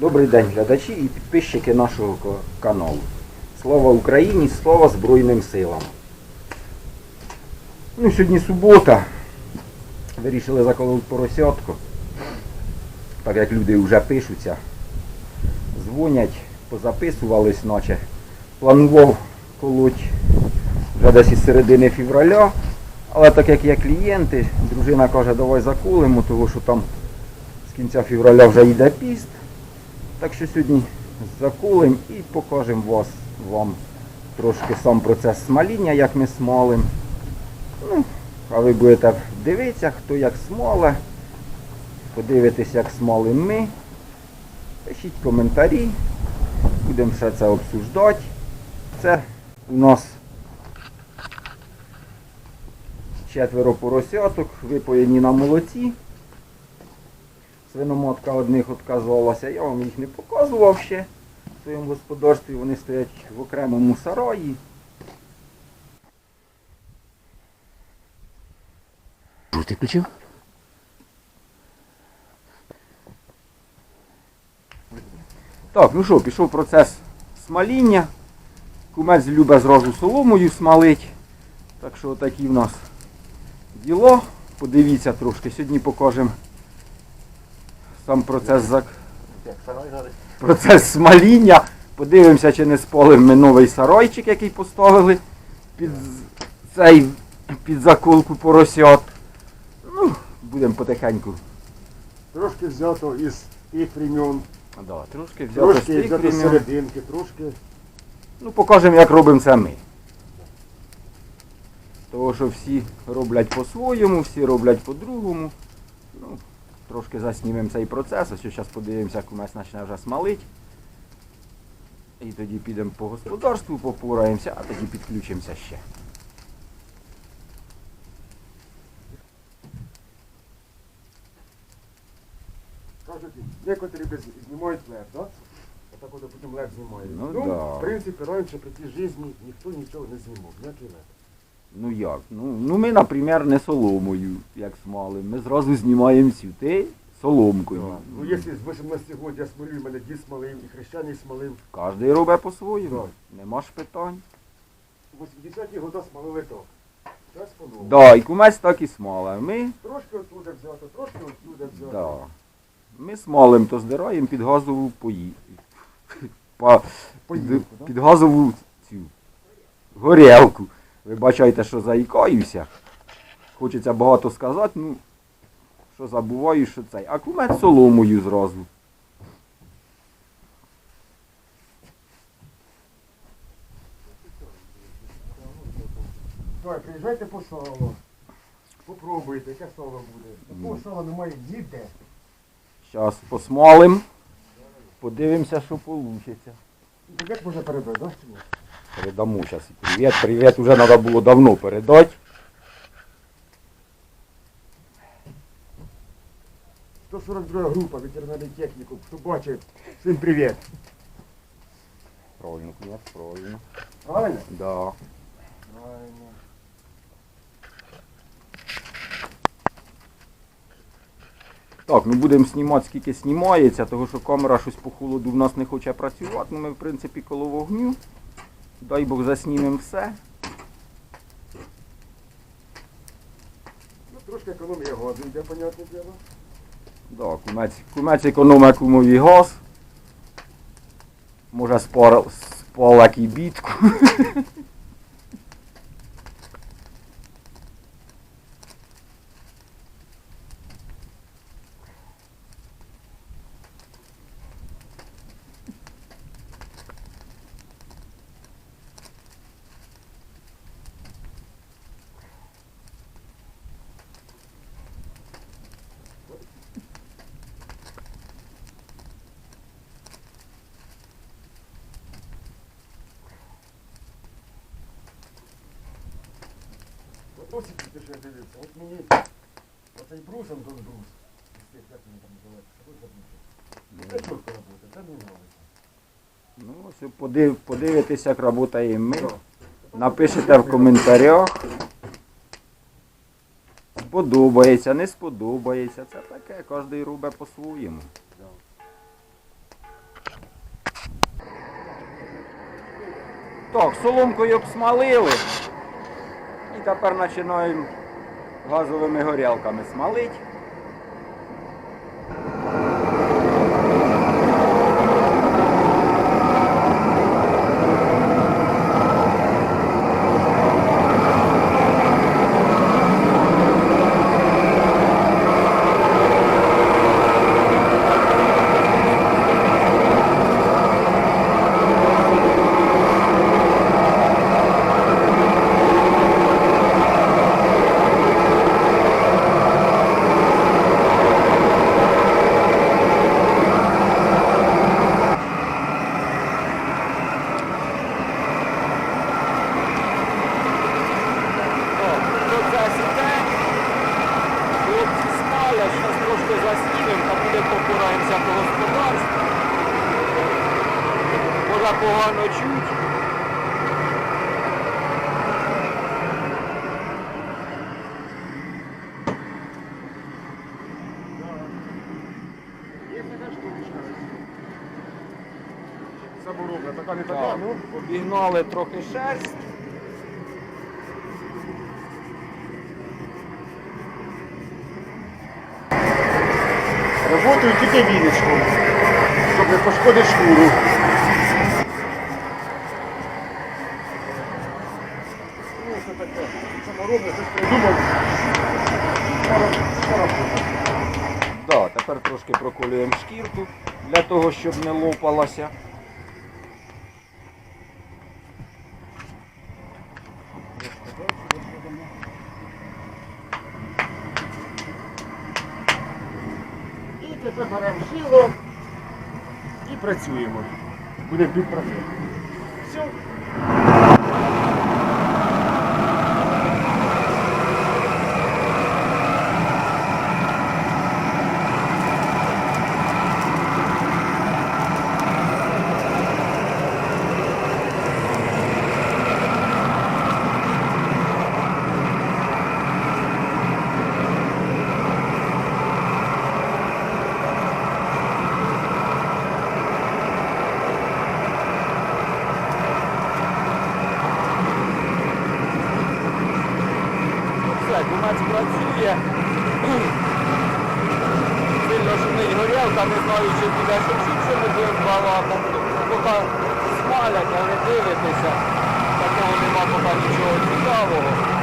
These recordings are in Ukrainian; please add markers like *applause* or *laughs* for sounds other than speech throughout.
Добрий день, глядачі і підписчики нашого каналу. Слава Україні, слава Збройним силам. Ну, сьогодні субота. Вирішили заколоти поросятку. Так як люди вже пишуться, дзвонять, позаписувались, наче. Планував колоть вже десь із середини февраля. Але так як є клієнти, дружина каже, давай заколимо, тому що там з кінця февраля вже йде піст. Так що сьогодні заколим і покажемо вас, вам трошки сам процес смаління, як ми смалим. Ну, а ви будете дивитися, хто як смале. Подивитесь, як смалим ми. Пишіть коментарі. Будемо все це обсуждати. Це у нас четверо поросяток, випоєні на молоці. Свиноматка одних відказувалася, я вам їх не показував ще в своєму господарстві. Вони стоять в окремому сараї. Ти включив? Так, ну що, пішов процес смаління. Кумець любить зразу соломою смалить. Так що такі в нас діло. Подивіться трошки. Сьогодні покажемо сам процес зак... процес смаління. Подивимося, чи не спалимо ми новий сарайчик, який поставили під цей під заколку поросят. Ну, будемо потихеньку. Трошки взято із тих времен, Да, трошки взяти з тих взято времен. серединки, трошки. Ну, покажемо, як робимо це ми. Тому що всі роблять по-своєму, всі роблять по-другому. Ну, трошки заснімемо цей процес, ось зараз подивимося, як у нас почне вже смалить. І тоді підемо по господарству, попораємося, а тоді підключимося ще. Кажуть, некоторі знімають лев, да? Отак от потім лев знімає. Ну ну да. в принципі, раніше при тій житті ніхто нічого не знімав, ніякий лев. Ну як? Ну, ну ми, наприклад, не соломою, як смалим. Ми зразу знімаємо всю. Ти соломкою. Ну, якщо з 18 років я смолив, мене дід смолив, і хрещений смолив. Кожний робить по-своєму. Нема ж питань. В 80-ті роки смолили так. Зараз по-новому. Да, і кумець так і смале. Ми, Трошки оттуда взято, трошки оттуда взято. да. Ми смалим, то здираємо під газову пої... *laughs* Па... Поїлку, під, да? під газову цю горілку. Ви бачаєте, що заїкаюся. Хочеться багато сказати, ну що забуваю, що цей. А кумець соломою зразу. Давай, приїжджайте по сало. Попробуйте, яке сало буде. Такого сала немає ніде. Зараз посмалим. Подивимося, що вийде. Так як можна перебити, да? Передамо зараз привіт. Привіт вже треба було давно передати. 142 група ветеринарний технікум. Хто бачить, всім привіт. Правильно, кумець, правильно. Правильно? Да. Правильно. Так, ну будемо знімати, скільки знімається, тому що камера щось по холоду в нас не хоче працювати. Ну ми в принципі коло вогню. Дай Бог заснімемо все. Ну, трошки економія газу йде, понятне діло. Да, кумець, кумець економить кумові газ. Може спор, спалак і бітку. *laughs* Хтось пише, дивіться, от мені оцей брусом тут брус. Як він там називається? Ось забув. Це чітко ну. робота, це мені подобається. Ну, ось подив, подивитися, як працює мир. Напишете в коментарях. Сподобається, не сподобається. Це таке, кожен рубе по-своєму. Так, соломкою обсмалили. Тепер починаємо газовими горілками смалити. Так, процес іде. Хлопці смалять, зараз трошки заснімемо та буде покураємося по господарству. Може погано чуть. Є така штучка. Саморобна, така не така, ну. обігнали трохи шерсть. Работаю тільки віночком, щоб не пошкодити шкуру. Ну, це таке. Саморобне, щось придумав. Скоро- скоро буде. Да, тепер трошки проколюємо шкірку для того, щоб не лопалася. Тепер беремо шило і працюємо. Буде пів проценту. Все. Все, кумець працює. Сильно горілка, не знаю, чи піде шумчить, що ми будемо балакати. Поки смалять, а не дивитися. Такого нема поки нічого цікавого.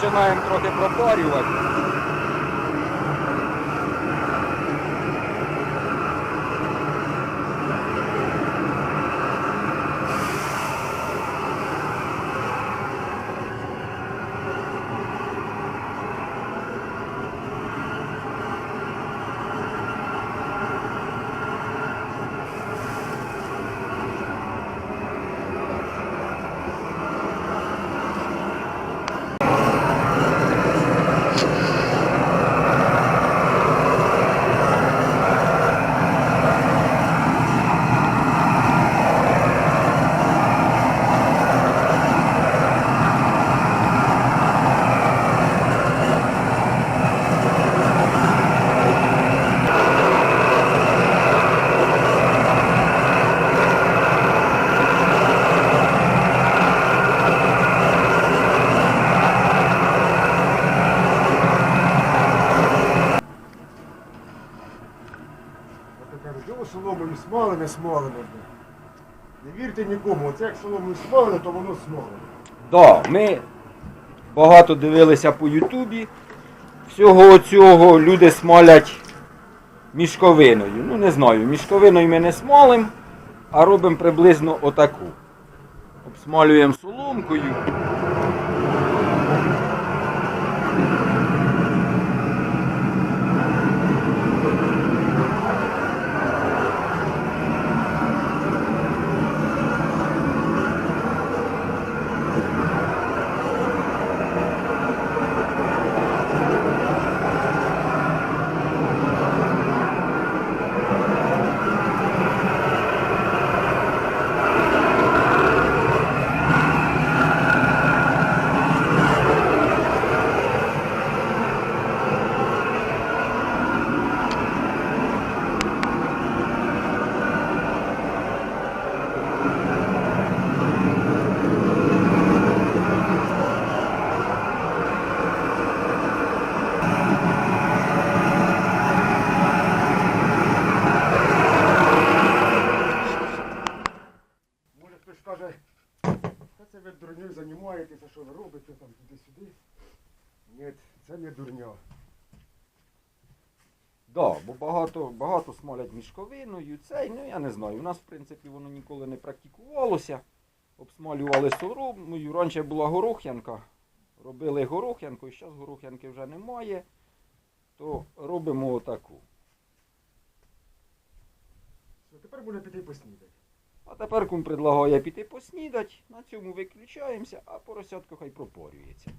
Починаємо трохи пропарювати. Вірте нікому, оце як соломою смалено, то воно смалено. Да, ми багато дивилися по Ютубі. Всього цього люди смалять мішковиною. Ну не знаю, мішковиною ми не смолимо, а робимо приблизно отаку. Обсмалюємо соломкою. Може хтось скаже, та це ви дурньою займаєтеся, що ви робите там туди-сюди. Ні, це не дурня. Да, бо багато, багато смалять мішковиною. Цей, ну я не знаю. У нас, в принципі, воно ніколи не практикувалося. Обсмалювали соломою. Раніше була горох'янка. Робили горох'янку, і зараз горох'янки вже немає. То робимо отаку. Тепер можна піти поснідати. А тепер кум предлагає піти поснідати, на цьому виключаємося, а поросятко хай пропорюється.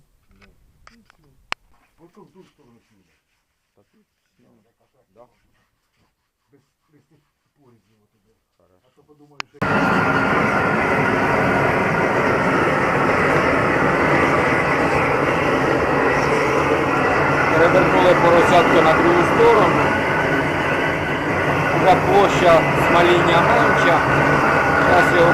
Ото в ту сторону снідати. Да. А то подумаю, Перевернули поросятку на другу сторону. Вже площа смаління менша. Зараз його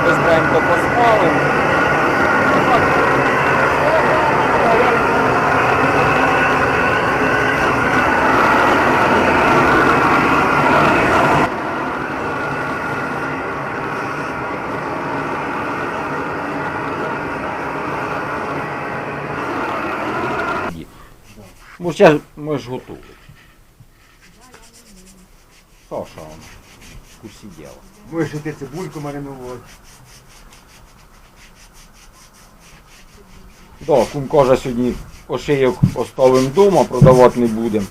быстренько посмалимо. Може, можеш готувати. Саша, он в курсі діла. Можеш іти цибульку маринувати. Да, кум каже, сьогодні ошийок оставимо вдома, продавати не будемо.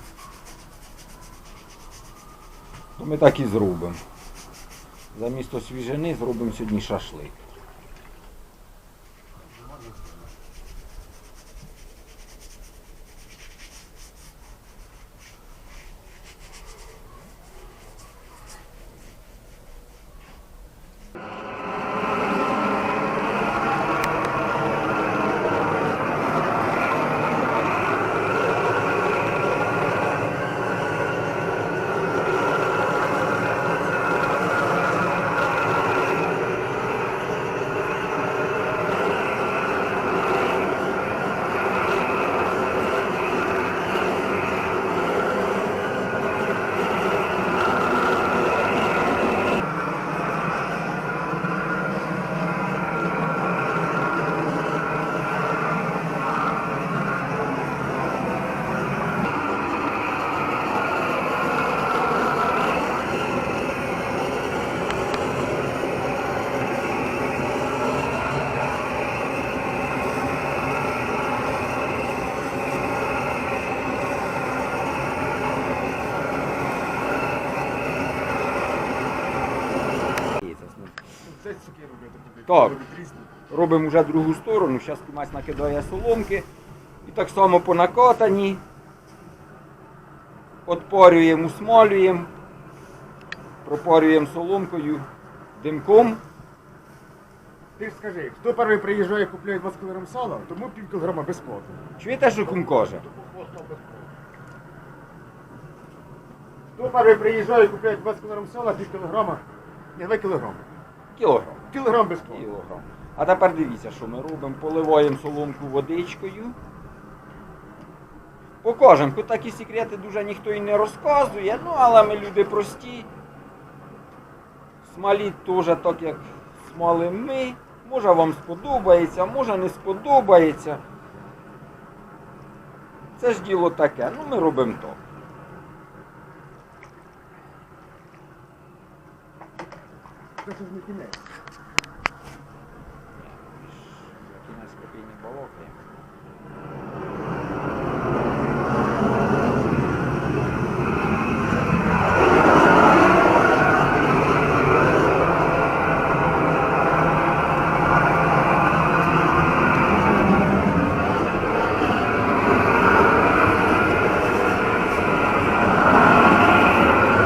То ми так і зробимо. Замісто свіжини зробимо сьогодні шашлик. Так. Робимо вже другу сторону, зараз кумець накидає соломки. І так само по накатанні. Отпарюємо, усмалюємо, пропарюємо соломкою, димком. Ти ж скажи, хто перший приїжджає, купляє 20 кг сала, тому пів кілограма безплатно. Чуєте, що кум каже? Хто перший приїжджає, і купляє 20 кг сала, пів кілограма, не 2 кілограми. Кілограм. Кілограм безплатно. Кілограм. А тепер дивіться, що ми робимо. Поливаємо соломку водичкою. Покажемо, хоч такі секрети дуже ніхто і не розказує, ну але ми люди прості. Смаліть теж так, як смалимо ми. Може вам сподобається, може не сподобається. Це ж діло таке, ну ми робимо то. Це ж не. Кінець спокійний балокає.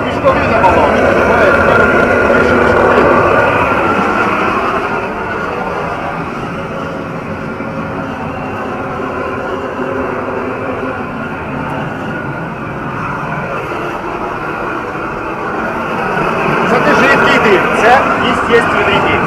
Мішкові забаловки. Це не жидкий дим, це естественний дим.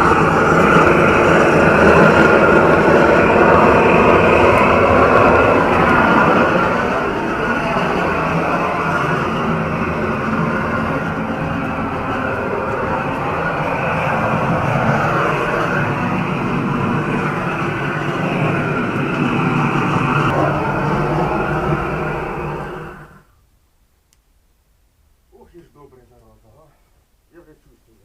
Ох, і ж добре зараза, а? Я чувствую.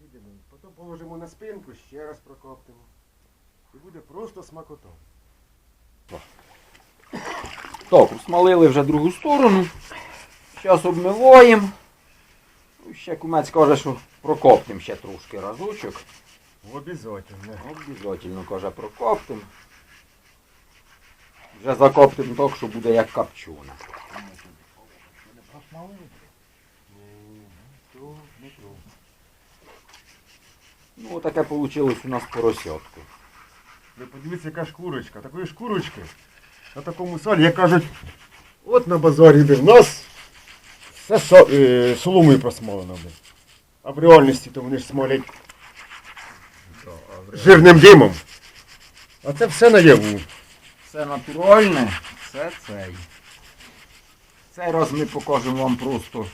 І йдемо. Потім положимо на спинку, ще раз прокоптимо. І буде просто смакота. Так, усмалили вже другу сторону. Зараз обмиваємо. Ну, Ще кумець каже, що прокоптимо ще трошки разочок. Обязательно. Обов'язково, каже, прокоптимо. Вже закоптимо так, що буде як копчуна. Ну, таке вийшло у нас поросятку. Ви подивіться, яка шкурочка. Такої шкурочки на такому салі, як кажуть, от на базарі де в нас все е, соломою просмолено. блін. А в реальності то вони ж смолять жирним димом. А це все наяву. Все натуральне, це цей. Цей раз ми покажемо вам просто,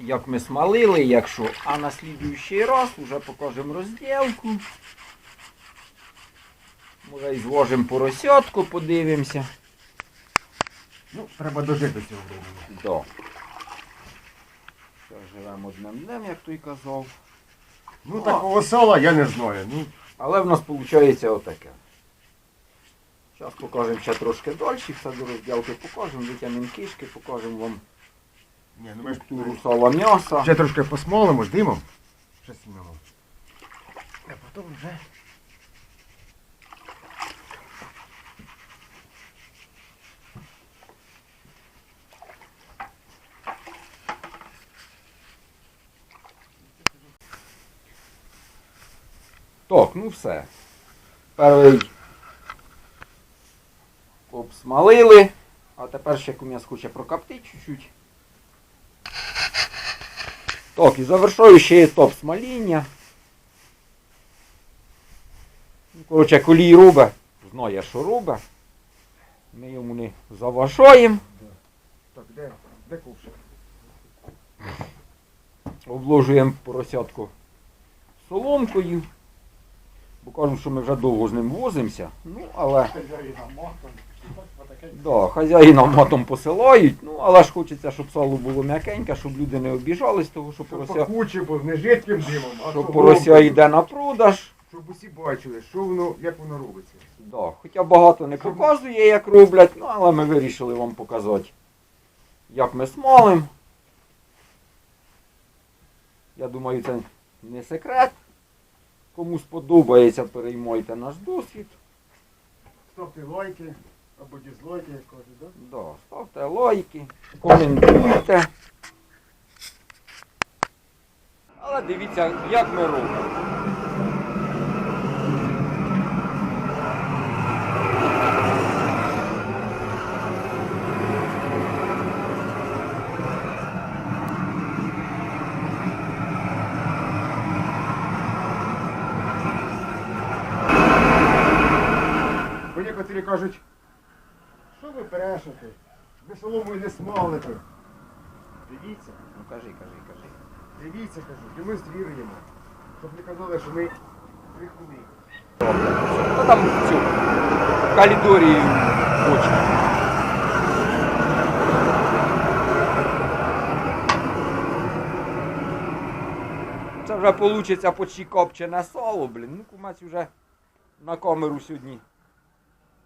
як ми смалили, якщо, а на слідуючий раз вже покажемо розділку. Може і зложимо поросятку, подивимося. Ну, треба дожити цього времени. Да. Живемо одним днем, як той казав. Ну такого сала я не знаю. Ну, Але в нас виходить отаке. Зараз покажемо ще трошки далі, саду до розділки покажемо, витягнемо кишки, покажемо вам ні, ну ми ж структуру сала м'яса. ще трошки посмолимо з димом. Ще снімемо. А потім вже. Так, ну все. Перший обсмалили, а тепер ще кум'яс хоче прокоптити чуть-чуть. Так, і завершуючий етап смаління. Ну, Коротше, колій робить, знає, що робить. Ми йому не заважаємо. Так, де? Де ковшик? обложуємо поросятку соломкою. Бо кажемо, що ми вже довго з ним возимося. Ну, але да, хазяїна матом посилають, ну, але ж хочеться, щоб сало було м'якеньке, щоб люди не обіжались, того, що порося, пахуче, бо не жидким димом, а що порося йде на продаж. щоб усі бачили, що воно, як воно робиться. Да, хоча багато не показує, як роблять, ну але ми вирішили вам показати, як ми смалим. Я думаю, це не секрет. Кому сподобається, переймайте наш досвід. Ставте лайки або дізлайки, як кажуть, да? Да, ставте лайки, коментуйте. Але дивіться, як ми робимо. Бо некоторі кажуть, що ви брешете? Ви соломою не смалите. Дивіться, Ну кажи, кажи, кажи. дивіться, кажу, демонструємо. Щоб не казали, що ми брехуни. Ну там цю калідорію хоче. Це вже вийде почти копчене сало, блін. Ну, кумець вже на камеру сьогодні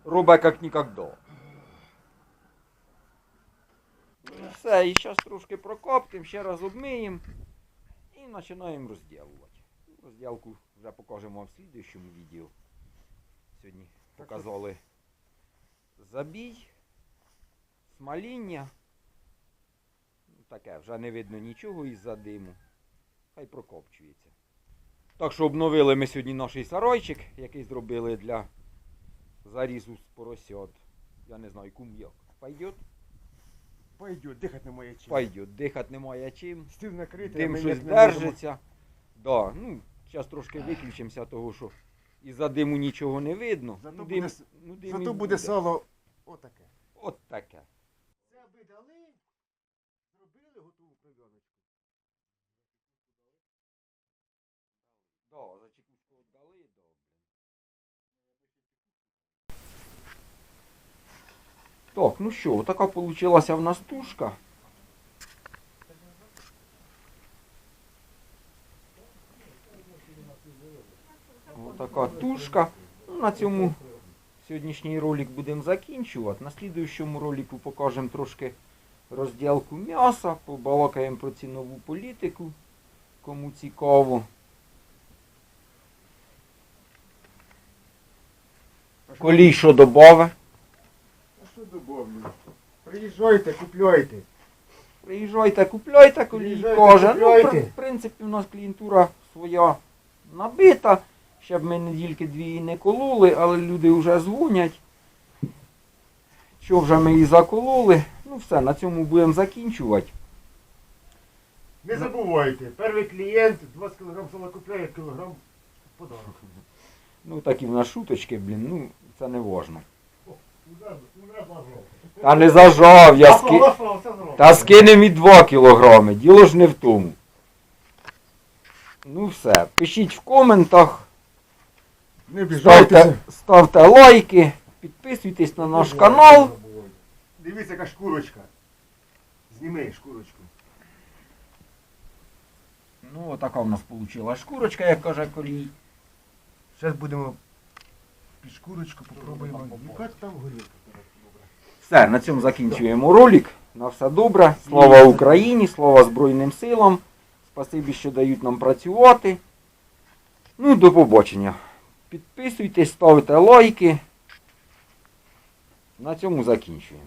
робить як ніколи. Ну, Все, і зараз трошки прокоптимо, ще раз обмиємо і починаємо розділувати. Розділку вже покажемо вам в слідуючому відео. Сьогодні показали забій, смаління. Ну, Таке, вже не видно нічого із-за диму. Хай прокопчується. Так що обновили ми сьогодні наш сарайчик, який зробили для зарізу з поросят. Я не знаю, кум як. Пойдет? Пойдет, дихати немає чим. Пойдет. Дихати немає чим. Стіл накритий, Дим ми щось ніяк не можемо. держиться. Да, ну, зараз трошки виключимося, того що і за диму нічого не видно. Зато ну, буде с- ну, дим і Зато буде сало отаке. От таке. Це аби дали, зробили готову кров'яночку. Да, за чекушку віддали, добре. Так, ну що, така получилася в нас тушка. Отака тушка. Ну, на цьому сьогоднішній ролик будемо закінчувати. На слідуючому ролику покажемо трошки розділку м'яса, побалакаємо про цінову політику, кому цікаво. Колій що добаве. Приїжджайте, купляйте. Приїжджайте, купляйте, колій Приїжджайте, каже. Ну, купляйте. в принципі, у нас клієнтура своя набита. Ще б ми недільки дві і не кололи, але люди вже дзвонять. Що вже ми її закололи. Ну все, на цьому будемо закінчувати. Не забувайте, перший клієнт 20 кг сала купляє, кілограм подарок. Ну такі в нас шуточки, блін, ну це не важно. Уже, уже зажав. Та не зажав, я ски... Та скинем і 2 кілограми, діло ж не в тому. Ну все, пишіть в коментах. Не Ставте, біжайте. ставте лайки, підписуйтесь на наш канал. Дивіться, яка шкурочка. Зніми шкурочку. Ну, така в нас вийшла шкурочка, як каже колій. Зараз будемо під шкурочку попробуємо. Яка там горілка? Все, на цьому закінчуємо ролик. На все добре. Слава Україні, слава Збройним силам. Спасибі, що дають нам працювати. Ну, до побачення. Підписуйтесь, ставте лайки. На цьому закінчуємо.